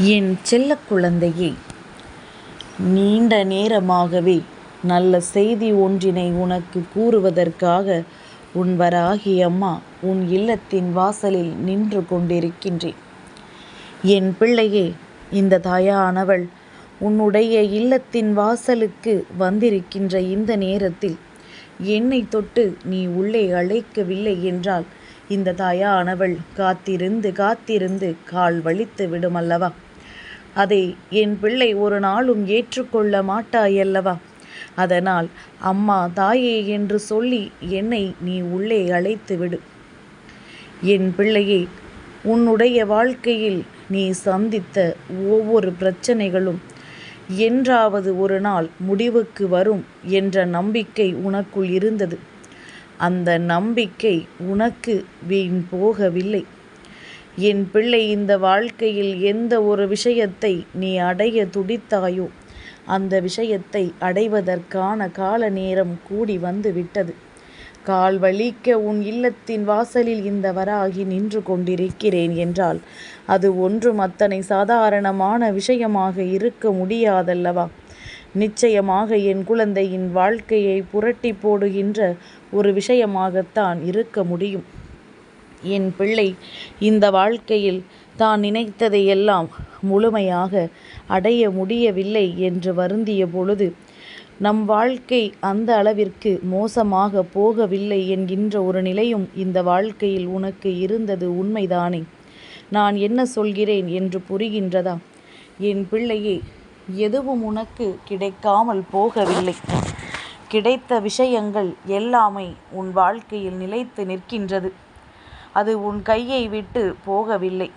என் செல்ல குழந்தையே நீண்ட நேரமாகவே நல்ல செய்தி ஒன்றினை உனக்கு கூறுவதற்காக உன் வராகி அம்மா உன் இல்லத்தின் வாசலில் நின்று கொண்டிருக்கின்றேன். என் பிள்ளையே இந்த தாயானவள் உன்னுடைய இல்லத்தின் வாசலுக்கு வந்திருக்கின்ற இந்த நேரத்தில் என்னை தொட்டு நீ உள்ளே அழைக்கவில்லை என்றால் இந்த தாயானவள் காத்திருந்து காத்திருந்து கால் வலித்து விடுமல்லவா? அதை என் பிள்ளை ஒரு நாளும் ஏற்றுக்கொள்ள மாட்டாயல்லவா? அதனால் அம்மா தாயே என்று சொல்லி என்னை நீ உள்ளே அழைத்து விடு. என் பிள்ளையே உன்னுடைய வாழ்க்கையில் நீ சந்தித்த ஒவ்வொரு பிரச்சனைகளும் என்றாவது ஒரு நாள் முடிவுக்கு வரும் என்ற நம்பிக்கை உனக்குள் இருந்தது. அந்த நம்பிக்கை உனக்கு வீண் போகவில்லை. என் பிள்ளை இந்த வாழ்க்கையில் எந்த ஒரு விஷயத்தை நீ அடைய துடித்தாயோ அந்த விஷயத்தை அடைவதற்கான கால நேரம் கூடி வந்து விட்டது. கால் வலிக்க உன் இல்லத்தின் வாசலில் இந்த வராகி நின்று கொண்டிருக்கிறேன் என்றால் அது ஒன்றும் அத்தனை சாதாரணமான விஷயமாக இருக்க முடியாதல்லவா? நிச்சயமாக என் குழந்தையின் வாழ்க்கையை புரட்டி போடுகின்ற ஒரு விஷயமாகத்தான் இருக்க முடியும். என் பிள்ளை இந்த வாழ்க்கையில் தான் நினைத்ததையெல்லாம் முழுமையாக அடைய முடியவில்லை என்று வருந்திய பொழுது நம் வாழ்க்கை அந்த அளவிற்கு மோசமாக போகவில்லை என்கின்ற ஒரு நிலையும் இந்த வாழ்க்கையில் உனக்கு இருந்தது உண்மைதானே? நான் என்ன சொல்கிறேன் என்று புரிகின்றதா? என் பிள்ளையே எதுவும் உனக்கு கிடைக்காமல் போகவில்லை. கிடைத்த விஷயங்கள் எல்லாமே உன் வாழ்க்கையில் நிலைத்து நிற்கின்றது. அது உன் கையை விட்டு போகவில்லை.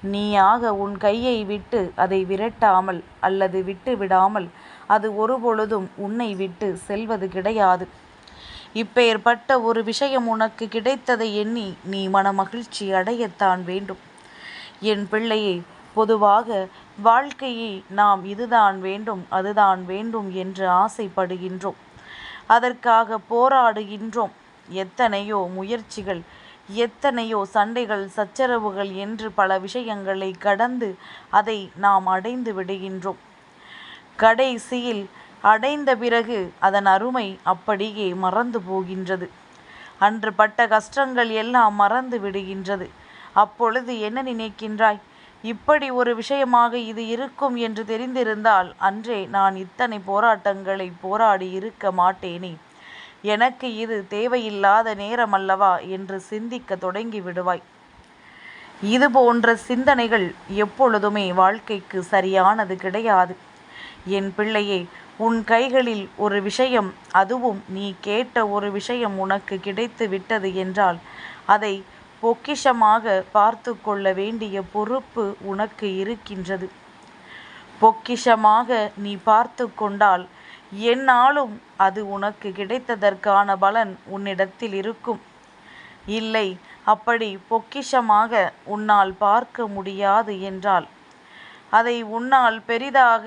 நீயாக உன் கையை விட்டு அதை விரட்டாமல் அல்லது விட்டு விடாமல் அது ஒருபொழுதும் உன்னை விட்டு செல்வது கிடையாது. இப்பேற்பட்ட ஒரு விஷயம் உனக்கு கிடைத்ததை எண்ணி நீ மனமகிழ்ச்சி அடையத்தான் வேண்டும். என் பிள்ளையே பொதுவாக வாழ்க்கையை நாம் இதுதான் வேண்டும் அதுதான் வேண்டும் என்று ஆசைப்படுகின்றோம். அதற்காக போராடுகின்றோம். எத்தனையோ முயற்சிகள் எத்தனையோ சண்டைகள் சச்சரவுகள் என்று பல விஷயங்களை கடந்து அதை நாம் அடைந்து விடுகின்றோம். கடைசியில் அடைந்த பிறகு அதன் அருமை அப்படியே மறந்து போகின்றது. அன்று பட்ட கஷ்டங்கள் எல்லாம் மறந்து விடுகின்றது. அப்பொழுது என்ன நினைக்கின்றாய்? இப்படி ஒரு விஷயமாக இது இருக்கும் என்று தெரிந்திருந்தால் அன்றே நான் இத்தனை போராட்டங்களை போராடி இருக்க மாட்டேனே. எனக்கு இது தேவையில்லாத நேரம் அல்லவா என்று சிந்திக்க தொடங்கி விடுவாய். இது போன்ற சிந்தனைகள் எப்பொழுதுமே வாழ்க்கைக்கு சரியானது கிடையாது. என் பிள்ளையே உன் கைகளில் ஒரு விஷயம் அதுவும் நீ கேட்ட ஒரு விஷயம் உனக்கு கிடைத்து விட்டது என்றால் அதை பொக்கிஷமாக பார்த்து கொள்ள வேண்டிய பொறுப்பு உனக்கு இருக்கின்றது. பொக்கிஷமாக நீ பார்த்து கொண்டால் என்னாலும் அது உனக்கு கிடைத்ததற்கான பலன் உன்னிடத்தில் இருக்கும். இல்லை அப்படி பொக்கிஷமாக உன்னால் பார்க்க முடியாது என்றால் அதை உன்னால் பெரிதாக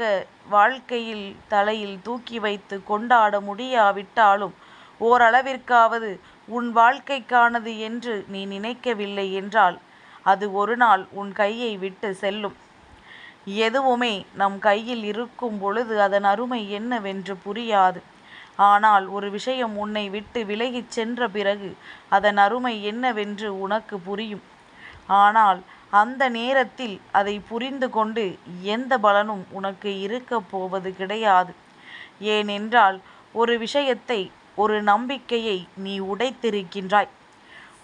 வாழ்க்கையில் தலையில் தூக்கி வைத்து கொண்டாட முடியாவிட்டாலும் ஓரளவிற்காவது உன் வாழ்க்கைக்கானது என்று நீ நினைக்கவில்லை என்றால் அது ஒரு நாள் உன் கையை விட்டு செல்லும். எதுவுமே நம் கையில் இருக்கும் பொழுது அதன் அருமை என்னவென்று புரியாது. ஆனால் ஒரு விஷயம் உன்னை விட்டு விலகிச் சென்ற பிறகு அதன் அருமை என்னவென்று உனக்கு புரியும். ஆனால் அந்த நேரத்தில் அதை புரிந்து கொண்டு எந்த பலனும் உனக்கு இருக்கப் போவது கிடையாது. ஏனென்றால் ஒரு விஷயத்தை ஒரு நம்பிக்கையை நீ உடைத்திருக்கின்றாய்.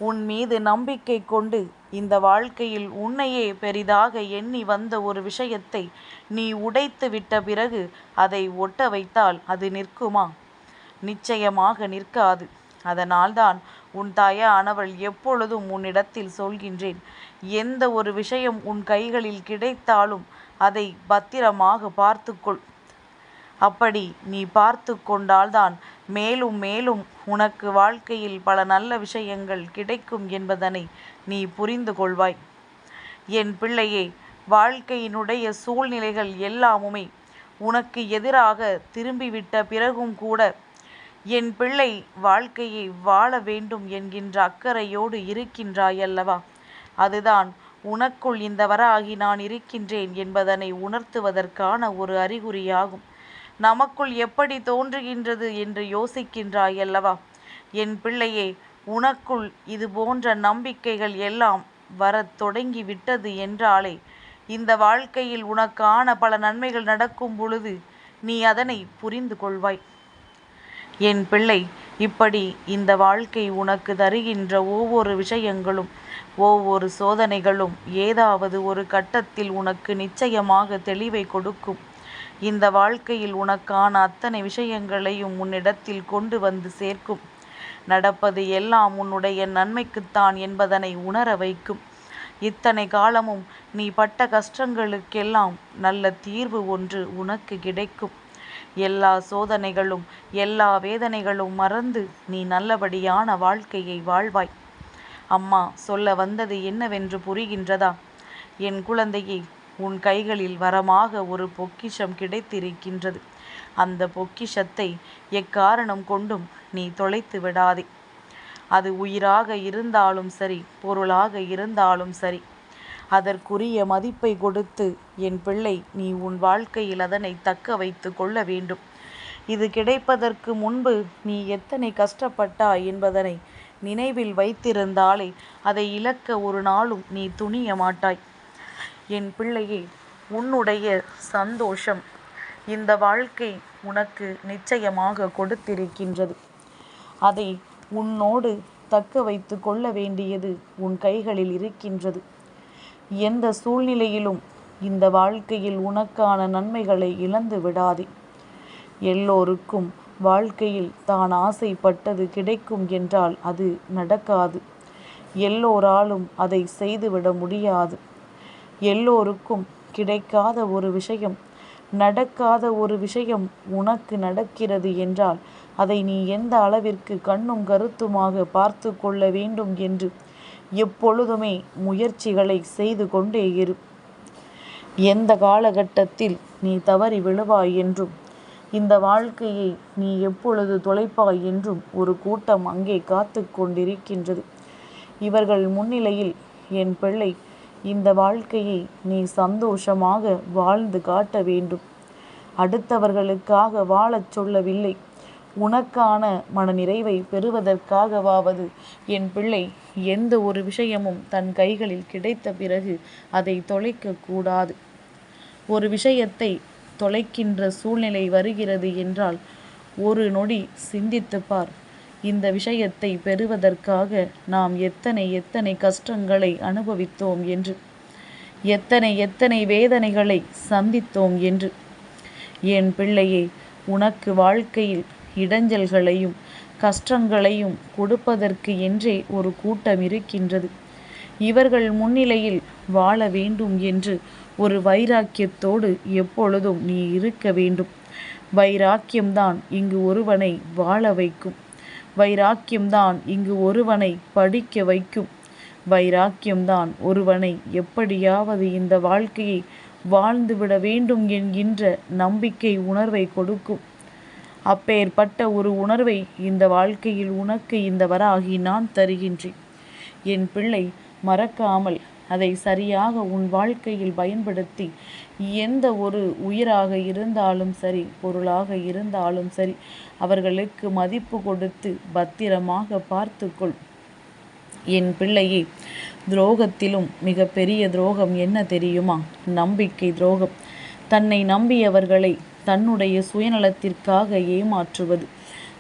உன் மீது நம்பிக்கை கொண்டு இந்த வாழ்க்கையில் உன்னையே பெரிதாக எண்ணி வந்த ஒரு விஷயத்தை நீ உடைத்து விட்ட பிறகு அதை ஒட்ட வைத்தால் அது நிற்குமா? நிச்சயமாக நிற்காது. அதனால்தான் உன் தாயானவள் எப்பொழுதும் உன்னிடத்தில் சொல்கின்றேன் எந்த ஒரு விஷயம் உன் கைகளில் கிடைத்தாலும் அதை பத்திரமாக பார்த்துக்கொள். அப்படி நீ பார்த்து கொண்டால்தான் மேலும் மேலும் உனக்கு வாழ்க்கையில் பல நல்ல விஷயங்கள் கிடைக்கும் என்பதனை நீ புரிந்து கொள்வாய். என் பிள்ளையே வாழ்க்கையினுடைய சூழ்நிலைகள் எல்லாமுமே உனக்கு எதிராக திரும்பிவிட்ட பிறகும் கூட என் பிள்ளை வாழ்க்கையை வாழ வேண்டும் என்கின்ற அக்கறையோடு இருக்கின்றாயல்லவா? அதுதான் உனக்குள் இந்த வராகி நான் இருக்கின்றேன் என்பதனை உணர்த்துவதற்கான ஒரு அறிகுறியாகும். நமக்குள் எப்படி தோன்றுகின்றது என்று யோசிக்கின்றாய் அல்லவா? என் பிள்ளையே உனக்குள் இது போன்ற நம்பிக்கைகள் எல்லாம் வரத் தொடங்கி விட்டது என்றாலே இந்த வாழ்க்கையில் உனக்கான பல நன்மைகள் நடக்கும் பொழுது நீ அதனை புரிந்து கொள்வாய். என் பிள்ளை இப்படி இந்த வாழ்க்கை உனக்கு தருகின்ற ஒவ்வொரு விஷயங்களும் ஒவ்வொரு சோதனைகளும் ஏதாவது ஒரு கட்டத்தில் உனக்கு நிச்சயமாக தெளிவை கொடுக்கும். இந்த வாழ்க்கையில் உனக்கான அத்தனை விஷயங்களையும் உன்னிடத்தில் கொண்டு வந்து சேர்க்கும். நடப்பது எல்லாம் உன்னுடைய நன்மைக்குத்தான் என்பதனை உணர வைக்கும். இத்தனை காலமும் நீ பட்ட கஷ்டங்களுக்கெல்லாம் நல்ல தீர்வு ஒன்று உனக்கு கிடைக்கும். எல்லா சோதனைகளும் எல்லா வேதனைகளும் மறந்து நீ நல்லபடியான வாழ்க்கையை வாழ்வாய். அம்மா சொல்ல வந்தது என்னவென்று புரிகின்றதா? என் குழந்தையை உன் கைகளில் வரமாக ஒரு பொக்கிஷம் கிடைத்திருக்கின்றது. அந்த பொக்கிஷத்தை எக்காரணம் கொண்டும் நீ தொலைத்து விடாதே. அது உயிராக இருந்தாலும் சரி பொருளாக இருந்தாலும் சரி. அதற்குரிய மதிப்பை கொடுத்து என் பிள்ளை நீ உன் வாழ்க்கையில் அதனை தக்க வைத்து கொள்ள வேண்டும். இது கிடைப்பதற்கு முன்பு நீ எத்தனை கஷ்டப்பட்டாய் என்பதனை நினைவில் வைத்திருந்தாலே அதை இழக்க ஒரு நாளும் நீ துணிய மாட்டாய். என் பிள்ளையே உன்னுடைய சந்தோஷம் இந்த வாழ்க்கை உனக்கு நிச்சயமாக கொடுத்திருக்கின்றது. அதை உன்னோடு தக்க வைத்து கொள்ள வேண்டியது உன் கைகளில் இருக்கின்றது. எந்த சூழ்நிலையிலும் இந்த வாழ்க்கையில் உனக்கான நன்மைகளை இழந்து விடாதே. எல்லோருக்கும் வாழ்க்கையில் தான் ஆசைப்பட்டது கிடைக்கும் என்றால் அது நடக்காது. எல்லோராலும் அதை செய்துவிட முடியாது. எல்லோருக்கும் கிடைக்காத ஒரு விஷயம். நடக்காத ஒரு விஷயம் உனக்கு நடக்கிறது என்றால் அதை நீ எந்த அளவிற்கு கண்ணும் கருத்துமாக பார்த்து கொள்ள வேண்டும் என்று எப்பொழுதுமே முயற்சிகளை செய்து கொண்டே இரு. எந்த காலகட்டத்தில் நீ தவறி விழுவாய் என்றும் இந்த வாழ்க்கையை நீ எப்பொழுது தொலைப்பாய் என்றும் ஒரு கூட்டம் அங்கே காத்து கொண்டிருக்கின்றது. இவர்கள் முன்னிலையில் என் பிள்ளை இந்த வாழ்க்கையை நீ சந்தோஷமாக வாழ்ந்து காட்ட வேண்டும். அடுத்தவர்களுக்காக வாழச் சொல்லவில்லை. உனக்கான மனநிறைவை பெறுவதற்காகவாவது என் பிள்ளை எந்த ஒரு விஷயமும் தன் கைகளில் கிடைத்த பிறகு அதை தொலைக்கக்கூடாது ஒரு விஷயத்தை தொலைக்கின்ற சூழ்நிலை வருகிறது என்றால் ஒரு நொடி சிந்தித்து பார். இந்த விஷயத்தை பெறுவதற்காக நாம் எத்தனை எத்தனை கஷ்டங்களை அனுபவித்தோம் என்று எத்தனை எத்தனை வேதனைகளை சந்தித்தோம் என்று. என் பிள்ளையே உனக்கு வாழ்க்கையில் இடைஞ்சல்களையும் கஷ்டங்களையும் கொடுப்பதற்கு என்றே ஒரு கூட்டம் இருக்கின்றது. இவர்கள் முன்னிலையில் வாழ வேண்டும் என்று ஒரு வைராக்கியத்தோடு எப்பொழுதும் நீ இருக்க வேண்டும். வைராக்கியம்தான் இங்கு ஒருவனை வாழ வைக்கும். வைராக்கியம்தான். இங்கு ஒருவனை படிக்க வைக்கும். வைராக்கியம்தான். ஒருவனை எப்படியாவது இந்த வாழ்க்கையை வாழ்ந்துவிட வேண்டும் என்கின்ற நம்பிக்கை உணர்வை கொடுக்கும். அப்பேற்பட்ட ஒரு உணர்வை இந்த வாழ்க்கையில் உனக்கு இந்த வராகி நான் தருகின்றேன். என் பிள்ளை மறக்காமல் அதை சரியாக உன் வாழ்க்கையில் பயன்படுத்தி எந்த ஒரு உயிராக இருந்தாலும் சரி பொருளாக இருந்தாலும் சரி அவர்களுக்கு மதிப்பு கொடுத்து பத்திரமாக பார்த்துக்கொள். என் பிள்ளையே துரோகத்திலும் மிக பெரிய துரோகம் என்ன தெரியுமா? நம்பிக்கை துரோகம். தன்னை நம்பியவர்களை தன்னுடைய சுயநலத்திற்காக ஏமாற்றுவது.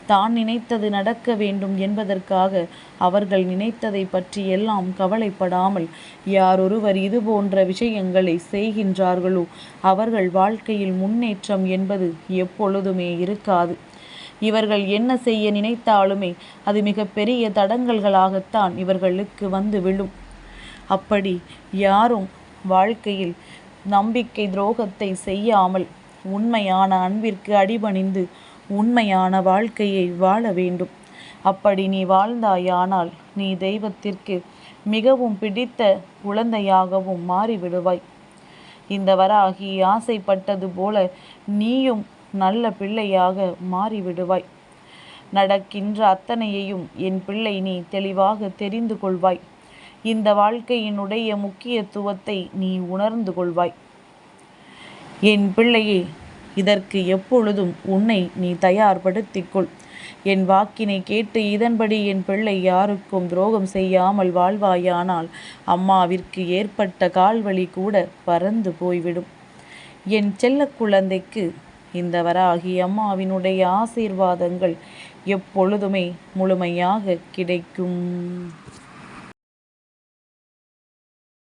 தான் நினைத்தது நடக்க வேண்டும் என்பதற்காக அவர்கள் நினைத்ததை பற்றி எல்லாம் கவலைப்படாமல் யாரொருவர் இது போன்ற விஷயங்களை செய்கின்றார்களோ அவர்கள் வாழ்க்கையில் முன்னேற்றம் என்பது எப்பொழுதுமே இருக்காது. இவர்கள் என்ன செய்ய நினைத்தாலுமே அது மிகப்பெரிய தடங்கல்களாகத்தான் இவர்களுக்கு வந்து விழும். அப்படி யாரும் வாழ்க்கையில் நம்பிக்கை துரோகத்தை செய்யாமல் உண்மையான அன்பிற்கு அடிபணிந்து உண்மையான வாழ்க்கையை வாழ வேண்டும். அப்படி நீ வாழ்ந்தாயானால் நீ தெய்வத்திற்கு மிகவும் பிடித்த குழந்தையாகவும் மாறிவிடுவாய். இந்த வராகி ஆசைப்பட்டது போல நீயும் நல்ல பிள்ளையாக மாறிவிடுவாய். நடக்கின்ற அத்தனையையும் என் பிள்ளை நீ தெளிவாக தெரிந்து கொள்வாய். இந்த வாழ்க்கையினுடைய முக்கியத்துவத்தை நீ உணர்ந்து கொள்வாய். என் பிள்ளையே இதற்கு எப்பொழுதும் உன்னை நீ தயார்படுத்திக் கொள் என் வாக்கினை கேட்டு இதன்படி என் பிள்ளை யாருக்கும் துரோகம் செய்யாமல் வாழ்வாயானால் அம்மாவிற்கு ஏற்பட்ட கால்வழி கூட பறந்து போய்விடும். என் செல்ல குழந்தைக்கு இந்த வராகி அம்மாவினுடைய ஆசீர்வாதங்கள் எப்பொழுதுமே முழுமையாக கிடைக்கும்.